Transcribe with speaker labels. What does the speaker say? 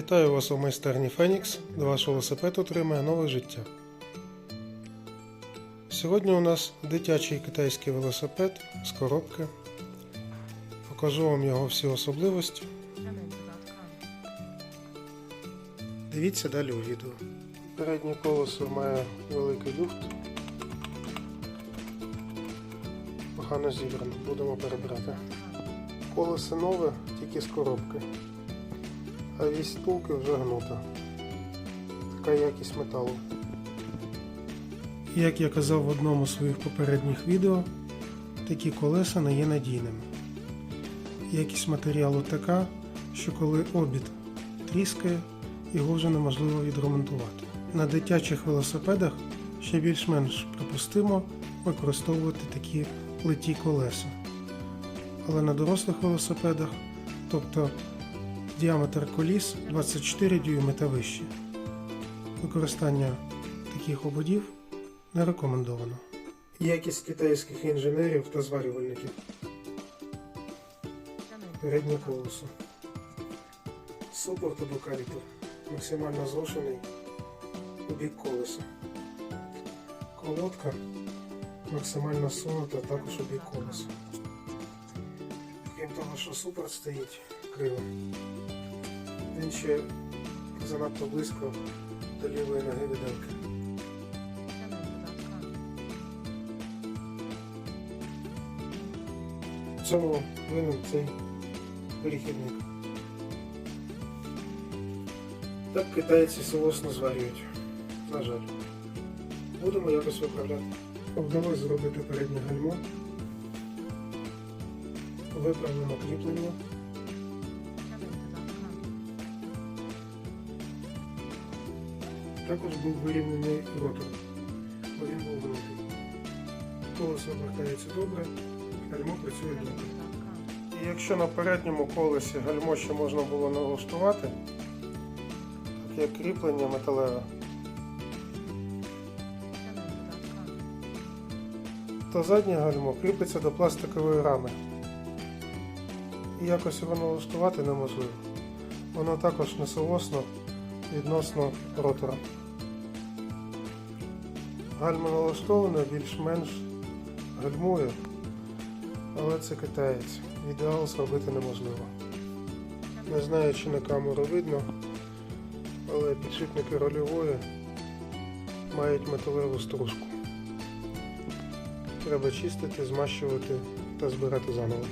Speaker 1: Вітаю вас у майстерні Фенікс, де ваш велосипед отримає нове життя. Сьогодні у нас дитячий китайський велосипед з коробки. Покажу вам його всі особливості. Дивіться далі у відео. Переднє колесо має великий люфт. Погано зібрано, будемо перебирати. Колесо нове, тільки з коробки. А вісь втулки вже гнута. Така якість металу. Як я казав в одному з своїх попередніх відео, такі колеса не є надійними. Якість матеріалу така, що коли обід тріскає, його вже неможливо відремонтувати. На дитячих велосипедах ще більш-менш припустимо використовувати такі литі колеса. Але на дорослих велосипедах, тобто діаметр коліс 24 дюйми та вище. Використання таких ободів не рекомендовано. Якість китайських інженерів та зварювальників. Переднє колесо. Супорт або каліпер. Максимально зрушений у бік колеса. Колодка максимально сунута також у бік колеса. Крім того, що супорт стоїть криво. Він ще занадто близько до лівої ноги виделки. В цьому винен цей перехідник. Так китайці соусно зварюють. На жаль. Будемо якось виправляти. Вдалося зробити переднє гальмо. Виправлено кріплення. Також був вирівнений ротор, був великий. Колесо обертається добре, гальмо працює добре. І якщо на передньому колесі гальмо ще можна було налаштувати, так як кріплення металеве, то заднє гальмо кріпиться до пластикової рами. І якось його налаштувати неможливо. Воно також несоосно відносно ротора. Гальма налаштована більш-менш гальмує, але це китаєць. Ідеал зробити неможливо. Не знаю, чи на камеру видно, але підшипники рольової мають металеву стружку. Треба чистити, змащувати та збирати заново.